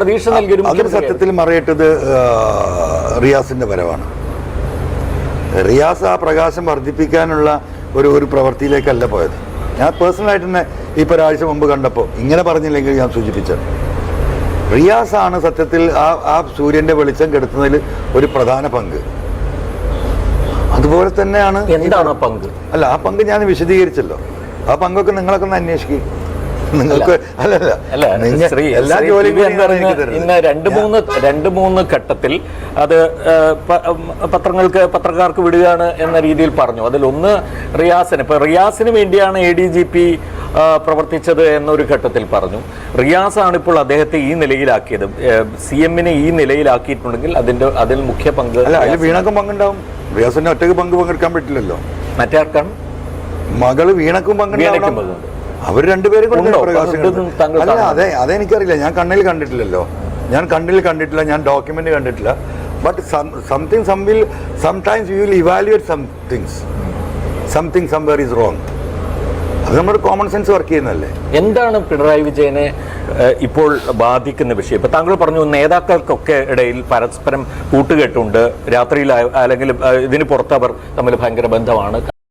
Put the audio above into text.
പ്രതീക്ഷ നൽകിയൊരു അതിന് സത്യത്തിൽ മറയിട്ടത് റിയാസിന്റെ വരവാണ്. റിയാസ് ആ പ്രകാശം വർദ്ധിപ്പിക്കാനുള്ള ഒരു ഒരു പ്രവൃത്തിയിലേക്കല്ല പോയത്. ഞാൻ പേഴ്സണലായിട്ട് തന്നെ ഇപ്പോൾ ഒരാഴ്ച മുമ്പ് കണ്ടപ്പോൾ ഇങ്ങനെ പറഞ്ഞില്ലെങ്കിൽ ഞാൻ സൂചിപ്പിച്ചത്. റിയാസ് ആണ് സത്യത്തിൽ ആ ആ സൂര്യന്റെ വെളിച്ചം കെടുത്തുന്നതിൽ ഒരു പ്രധാന പങ്ക്. അതുപോലെ തന്നെയാണ് എന്താണ് ആ പങ്ക്? അല്ല ആ പങ്ക് ഞാൻ വിശദീകരിച്ചല്ലോ. ആ പങ്കൊക്കെ നിങ്ങളൊക്കെ ഒന്ന് അന്വേഷിക്കും. നിങ്ങൾക്ക് അല്ലല്ല. അല്ല എല്ലാ ജോലിയും ഇന്ന് രണ്ട് മൂന്ന് രണ്ട് മൂന്ന് ഘട്ടത്തിൽ അത് പത്രങ്ങൾക്ക് പത്രക്കാർക്ക് വിടുകയാണ് എന്ന രീതിയിൽ പറഞ്ഞു. അതിൽ ഒന്ന് റിയാസിന്. ഇപ്പൊ റിയാസിന് വേണ്ടിയാണ് എ ഡി ജി പി പ്രവർത്തിച്ചത് എന്നൊരു ഘട്ടത്തിൽ പറഞ്ഞു. റിയാസ് ആണ് ഇപ്പോൾ അദ്ദേഹത്തെ ഈ നിലയിലാക്കിയത്. സി എമ്മിനെ ഈ നിലയിലാക്കിയിട്ടുണ്ടെങ്കിൽ അതിന്റെ അതിൽ മുഖ്യ പങ്ക് അല്ല അതിൽ വീണക്കും പങ്കുണ്ടാവും. റിയാസിന് ഒറ്റയ്ക്ക് പങ്ക് പങ്കെടുക്കാൻ പറ്റില്ലല്ലോ. മറ്റാർക്കാണ് മകൾ വീണക്കും പങ്കുണ്ടാവും. അവർ രണ്ടുപേരും. അല്ല അതെ അതെനിക്കറിയില്ല ഞാൻ കണ്ണിൽ കണ്ടിട്ടില്ലല്ലോ. ഞാൻ കണ്ണിൽ കണ്ടിട്ടില്ല ഞാൻ ഡോക്യുമെന്റ് കണ്ടിട്ടില്ല. But something some will sometimes you will evaluate some things something somewhere is wrong അത് നമ്മുടെ കോമൺ സെൻസ് വർക്ക് ചെയ്യുന്നതല്ലേ? എന്താണ് പിണറായി വിജയനെ ഇപ്പോൾ ബാധിക്കുന്ന വിഷയം? ഇപ്പൊ താങ്കൾ പറഞ്ഞു നേതാക്കൾക്കൊക്കെ ഇടയിൽ പരസ്പരം കൂട്ടുകെട്ടുണ്ട്. രാത്രിയിൽ അല്ലെങ്കിൽ ഇതിന് പുറത്ത് അവർ തമ്മിൽ ഭയങ്കര ബന്ധമാണ്.